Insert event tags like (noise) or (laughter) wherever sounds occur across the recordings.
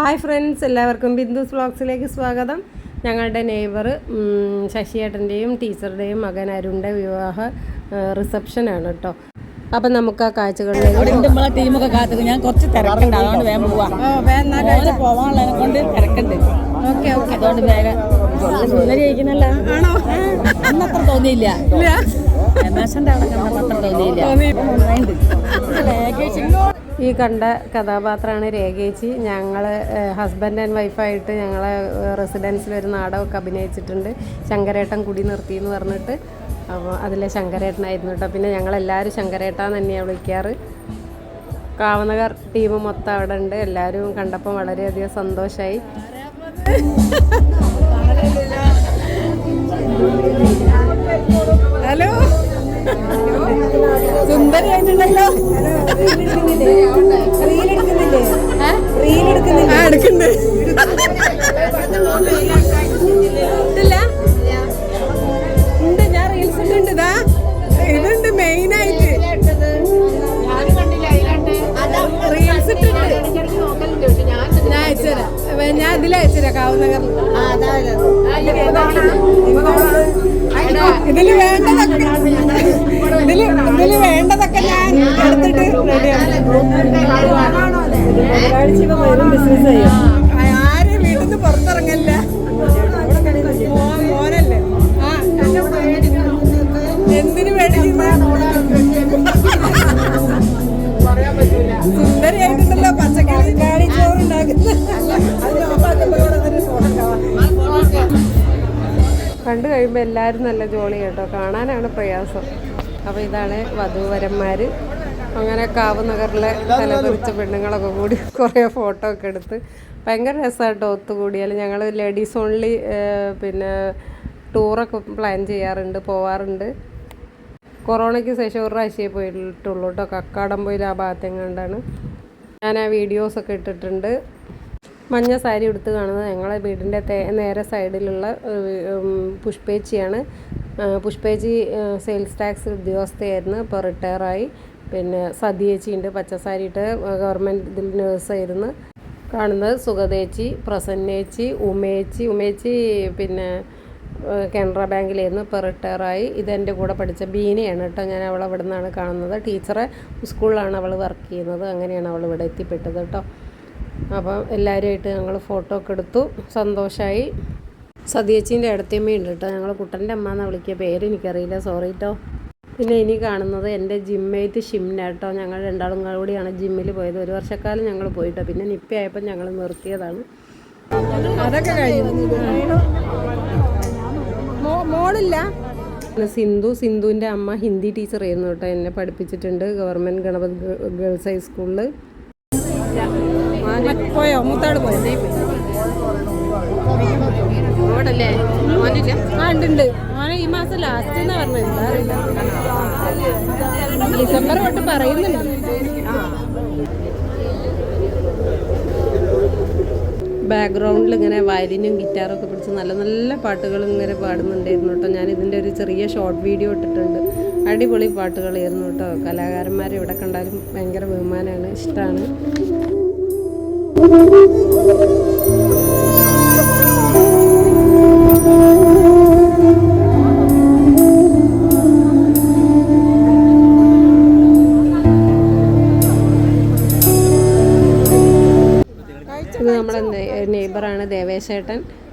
Hi friends എല്ലാവർക്കും ബിന്ദുസ് വ്ളോഗ്സിലേക്ക് സ്വാഗതം. ഞങ്ങളുടെ നെയ്ബർ ശശിയേട്ടന്റെയും ടീച്ചറുടെയും മകൻ അരുണിന്റെ വിവാഹ റിസപ്ഷനാണ് കേട്ടോ അപ്പം നമുക്ക് ആ കാഴ്ചകളിലേക്ക് നമ്മളെ ടീമൊക്കെ ഞാൻ കുറച്ച് തിരക്കുണ്ട്. അതുകൊണ്ട് വേഗം പോവാ. മോനെ പോവാനുള്ളതിനെ കൊണ്ട് തിരക്കുണ്ട്. Okay okay. അതുകൊണ്ട് വേഗം സുന്ദരി ആണോ? തോന്നിയില്ല. രമേശന്റെ അവിടെ കണ്ടപ്പോൾ അത്ര തോന്നിയില്ല. നന്നായിണ്ട്. (laughs) ഈ കണ്ട കഥാപാത്രമാണ് രേഖേച്ചി ഞങ്ങൾ ഹസ്ബൻഡ് ആൻഡ് വൈഫായിട്ട് ഞങ്ങളെ റെസിഡൻസിൽ ഒരു നാടകമൊക്കെ അഭിനയിച്ചിട്ടുണ്ട്. ശങ്കരേട്ടൻ കുടി നിർത്തി എന്ന് പറഞ്ഞിട്ട്. അപ്പോൾ അതിലെ ശങ്കരേട്ടനായിരുന്നു കേട്ടോ പിന്നെ ഞങ്ങളെല്ലാവരും ശങ്കരേട്ടാന്ന് തന്നെയാണ് വിളിക്കാറ്. കാവനഗർ ടീം മൊത്തം അവിടെ ഉണ്ട്. എല്ലാവരും കണ്ടപ്പോൾ വളരെയധികം സന്തോഷമായി ഉണ്ട് ഞാൻ റീൽസ് ഇട്ടുണ്ട് ഇതാ മെയിൻ ആയിട്ട്. റീൽസ് ഇട്ടുണ്ട് ഞാൻ അയച്ചുതരാം. ഞാൻ ഇതിൽ അയച്ചുതരാം കാവുനഗർ ഇതിൽ വേണ്ടതൊക്കെ ഇതിൽ ഇതിൽ വേണ്ടതൊക്കെ ഞാൻ എടുത്തിട്ട് ആരും എന്തിനു വേണ്ടി സുന്ദരിയായിട്ടുണ്ടല്ലോ പച്ചക്കറി. ചോറുണ്ടാക്കുന്നത്. കണ്ടു കഴിയുമ്പോൾ എല്ലാവരും നല്ല ജോളി കേട്ടോ. കാണാനാണ് പ്രയാസം. അപ്പോൾ ഇതാണ് വധൂവരന്മാർ അങ്ങനെ കാവ് നഗറിലെ തലതെറിച്ച പെണ്ണുങ്ങളൊക്കെ കൂടി കുറേ ഫോട്ടോ ഒക്കെ എടുത്ത് ഭയങ്കര രസമായിട്ടോ ഒത്തുകൂടിയാൽ ഞങ്ങൾ ലേഡീസ് ഓൺലി പിന്നെ ടൂറൊക്കെ പ്ലാൻ ചെയ്യാറുണ്ട് പോവാറുണ്ട്. കൊറോണയ്ക്ക് ശേഷം ഒരു പ്രാവശ്യമേ പോയിട്ടുള്ളൂ കേട്ടോ. കക്കാടംപോയിൽ ആ ഭാഗത്തെങ്ങാണ്ടാണ്. ഞാൻ ആ വീഡിയോസൊക്കെ ഇട്ടിട്ടുണ്ട്. മഞ്ഞ സാരി ഉടുത്ത് കാണുന്നത് ഞങ്ങളെ വീടിന്റെ നേരെ സൈഡിലുള്ള പുഷ്പേച്ചിയാണ്. പുഷ്പേച്ചി സെയിൽസ് ടാക്സ് ഉദ്യോഗസ്ഥയായിരുന്നു. ഇപ്പോൾ റിട്ടയറായി പിന്നെ സതിയേച്ചിയുണ്ട് പച്ച സാരി ഇട്ട് ഗവൺമെന്റ് ഇതിൽ നേഴ്സായിരുന്നു കാണുന്നത് സുഗതേച്ചി പ്രസന്നേച്ചി ഉമേച്ചി. ഉമേച്ചി പിന്നെ കാനറ ബാങ്കിലായിരുന്നു ഇപ്പോൾ റിട്ടയറായി. ഇതെന്റെ കൂടെ പഠിച്ച ബീനയാണ് കേട്ടോ. ഞാൻ അവൾ അവിടെ നിന്നാണ് കാണുന്നത്. ടീച്ചറെ സ്കൂളിലാണ് അവൾ വർക്ക് ചെയ്യുന്നത്. അങ്ങനെയാണ് അവൾ ഇവിടെ എത്തിപ്പെട്ടത് കേട്ടോ. അപ്പം എല്ലാവരുമായിട്ട് ഞങ്ങൾ ഫോട്ടോ ഒക്കെ എടുത്തു. സന്തോഷമായി സതിയച്ചീന്റെ അടുത്തമ്മയുണ്ട് കേട്ടോ. ഞങ്ങൾ കുട്ടന്റെ അമ്മ എന്നാണ് വിളിക്കുക. പേര് എനിക്കറിയില്ല. സോറി കേട്ടോ പിന്നെ ഇനി കാണുന്നത് എന്റെ ജിമ്മേറ്റ് ഷിംന കേട്ടോ. ഞങ്ങൾ രണ്ടാളും കൂടിയാണ് ജിമ്മിൽ പോയത്. ഒരു വർഷക്കാലം ഞങ്ങൾ പോയിട്ടോ. പിന്നെ നിപ്പയായപ്പോൾ ഞങ്ങൾ നിർത്തിയതാണ്. അതൊക്കെ കഴിഞ്ഞു. മോളില്ല. പിന്നെ സിന്ധു സിന്ധുവിന്റെ അമ്മ ഹിന്ദി ടീച്ചർ ആയിരുന്നു കേട്ടോ. എന്നെ പഠിപ്പിച്ചിട്ടുണ്ട് ഗവൺമെന്റ് ഗണപത് ഗേൾസ് ഹൈസ്കൂളിൽ പോയോ? മൂത്താട് പോയോ? ആ ഉണ്ട് ഉണ്ട്. മോനെ ഈ മാസം ലാസ്റ്റ് എന്ന് പറഞ്ഞത്. എന്താ അറിയില്ല. ഡിസംബർ തൊട്ട് പറയുന്നുണ്ട്. ബാക്ക്ഗ്രൗണ്ടിൽ ഇങ്ങനെ വയലിനും ഗിറ്റാറും ഒക്കെ പിടിച്ച് നല്ല നല്ല പാട്ടുകൾ ഇങ്ങനെ പാടുന്നുണ്ടായിരുന്നു കേട്ടോ. ഞാൻ ഇതിന്റെ ഒരു ചെറിയ ഷോർട്ട് വീഡിയോ ഇട്ടിട്ടുണ്ട്. അടിപൊളി പാട്ടുകളായിരുന്നു കേട്ടോ. കലാകാരന്മാരെ ഇവിടെ കണ്ടാലും ഭയങ്കര ബഹുമാനമാണ് ഇഷ്ടമാണ്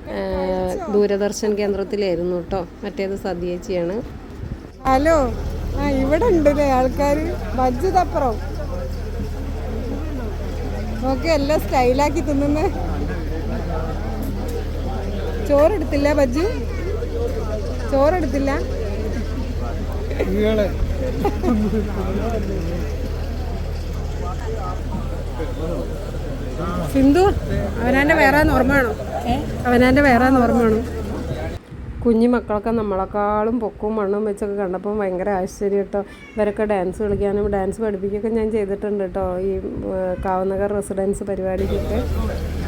ആ, ദൂരദർശൻ കേന്ദ്രത്തിലായിരുന്നു കേട്ടോ. മറ്റേത് സദ്യച്ചിയാണ് ഹലോ. ആ ഇവിടെ ഉണ്ടല്ലേ ആൾക്കാർ ബജ്ജ് തപ്പുറം ഓക്കെ എല്ലാം സ്റ്റൈലാക്കി തിന്നുന്ന. ചോറെടുത്തില്ല ബജ്ജു ചോറെടുത്തില്ല? സിന്ധു അവനാന്റെ വേറെ ഓർമ്മയാണോ അവനാന്റെ വേറെ ഓർമ്മയാണ് കുഞ്ഞു മക്കളൊക്കെ നമ്മളെക്കാളും പൊക്കവും മണ്ണും വെച്ചൊക്കെ കണ്ടപ്പോൾ ഭയങ്കര ആശ്ചര്യം കേട്ടോ. ഇവരൊക്കെ ഡാൻസ് കളിക്കാനും ഡാൻസ് പഠിപ്പിക്കുകയൊക്കെ ഞാൻ ചെയ്തിട്ടുണ്ട് കേട്ടോ. ഈ കാവനഗർ റെസിഡൻസ് പരിപാടിക്കൊക്കെ.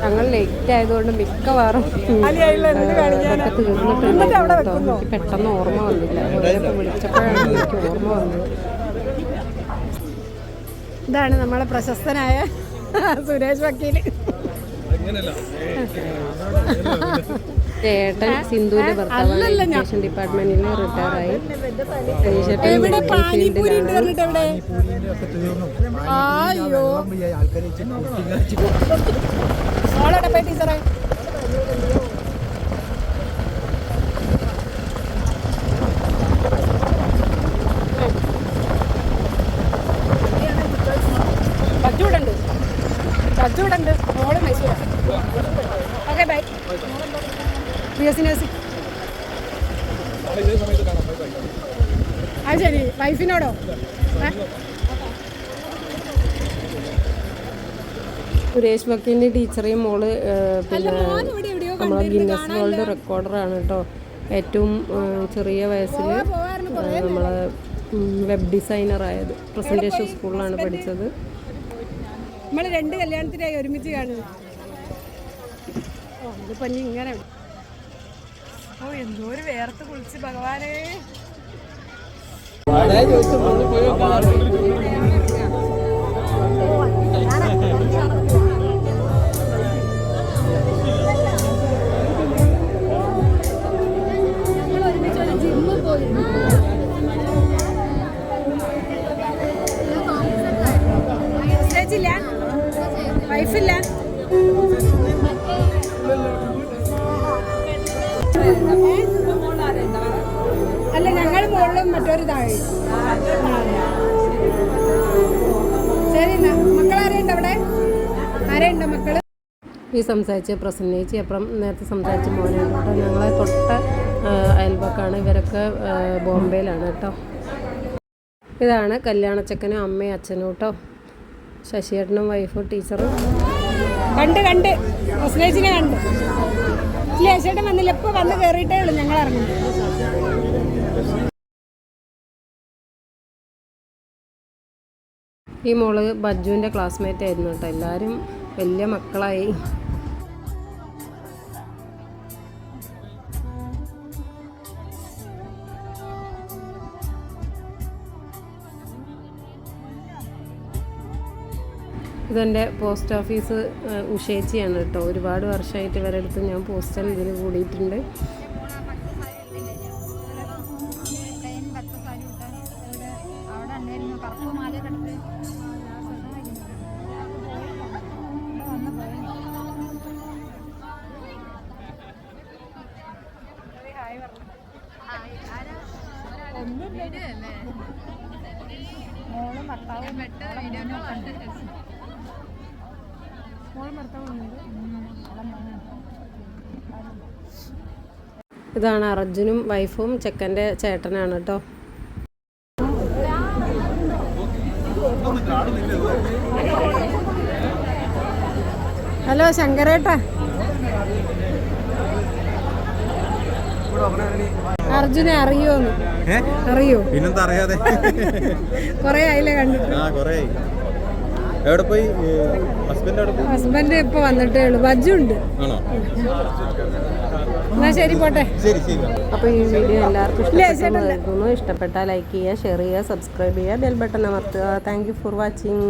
ഞങ്ങൾ ലേറ്റ് ആയതുകൊണ്ട് മിക്കവാറും ഇതൊക്കെ തീർന്നിട്ടുണ്ട് കേട്ടോ എനിക്ക് പെട്ടെന്ന് ഓർമ്മ വന്നില്ല. വിളിച്ചപ്പോഴാണ് എനിക്ക് ഓർമ്മ വന്നത്. ഇതാണ് നമ്മളെ പ്രശസ്തനായ സുരേഷ് വക്കീൽ ഏട്ടൻ സിന്ധുവിന്റെ ഭർത്താവാണ്. എഡ്യൂക്കേഷൻ ഡിപ്പാർട്ട്മെന്റിൽ റിട്ടയർ ആയി അനീഷേട്ടൻ ഫീൽഡിലാണ് അയ്യോ. മോളോടെ പോയി മോൾ ഓക്കെ ബൈ. അത് ശരി. വൈഫിനോടോ? വക്കീലിന്റെ ടീച്ചറേയും മോൾ പിന്നെ നമ്മളെ ഗിന്നസ് വേൾഡ് റെക്കോർഡറാണ് കേട്ടോ. ഏറ്റവും ചെറിയ വയസ്സിൽ നമ്മളെ വെബ് ഡിസൈനർ ആയത് പ്രസന്റേഷൻ സ്കൂളിലാണ് പഠിച്ചത്. നമ്മൾ രണ്ട് കല്യാണത്തിനായി ഒരുമിച്ച് കാണുന്നു. ഓ ഇതിപ്പോ ഇനി ഇങ്ങനെ. ഓ എന്തോ ഒരു വേർത്ത് കുളിച്ച് ഭഗവാനെ. ചേച്ചില്ല അല്ല ഞങ്ങൾ മുകളിലും മറ്റൊരു താഴെ ശരി മക്കളാരുണ്ട് അവിടെ? ആരെയുണ്ടോ മക്കൾ? ഈ സംസാരിച്ച് പ്രസന്നേച്ചി അപ്പുറം നേരത്തെ സംസാരിച്ച് മോനാണ്. കേട്ടോ ഞങ്ങളെ തൊട്ട അയൽപക്കാണ് ഇവരൊക്കെ ബോംബെയിലാണ് കേട്ടോ. ഇതാണ് കല്യാണച്ചക്കനും അമ്മയും അച്ഛനും കേട്ടോ. ശശിയേട്ടനും വൈഫും ടീച്ചറും. കണ്ട് കണ്ട്. മുസ്ലേച്ചിനെ കണ്ട്. ഇല്ല ചേട്ടൻ വന്നില്ല ഇപ്പൊ വന്ന് കയറിയിട്ടേ ഉള്ളൂ ഞങ്ങൾ ഇറങ്ങും ഈ മോൾ ബജ്ജുവിന്റെ ക്ലാസ്മേറ്റ് ആയിരുന്നു കേട്ടോ. എല്ലാവരും വലിയ മക്കളായി. ഇതെന്റെ പോസ്റ്റ് ഓഫീസ് ഉഷേച്ചിയാണ് കേട്ടോ. ഒരുപാട് വർഷമായിട്ട് ഇവരുടെ അടുത്ത് ഞാൻ പോസ്റ്റൽ ഇതിന് കൂടിയിട്ടുണ്ട്. മോളും ഭർത്താവും വീഡിയോ ഇതാണ് അർജുനും വൈഫും ചെക്കന്റെ ചേട്ടനാണ് കേട്ടോ. ഹലോ ശങ്കരേട്ടാ അർജുനെ അറിയോന്ന് അറിയോ? പിന്നെന്താ അറിയാതെ? കൊറേ ആയില്ലേ കണ്ടിട്ട്? എവിടെ പോയി? ഹസ്ബൻഡ് എവിടെ പോയി? ഹസ്ബൻഡ് ഇപ്പൊ വന്നിട്ടേ ഉള്ളൂ. ബജ്ജു ഉണ്ട്. ആണോ? എന്നാ ശരി പോട്ടെ. ശരി ശരി. അപ്പോൾ ഈ വീഡിയോ എല്ലാവർക്കും ഇഷ്ടപ്പെട്ടെന്ന് കരുതുന്നു ഇഷ്ടപ്പെട്ടാൽ ലൈക്ക് ചെയ്യുക ഷെയർ ചെയ്യുക സബ്സ്ക്രൈബ് ചെയ്യുക ബെൽ ബട്ടൺ അമർത്തുക. Thank you for watching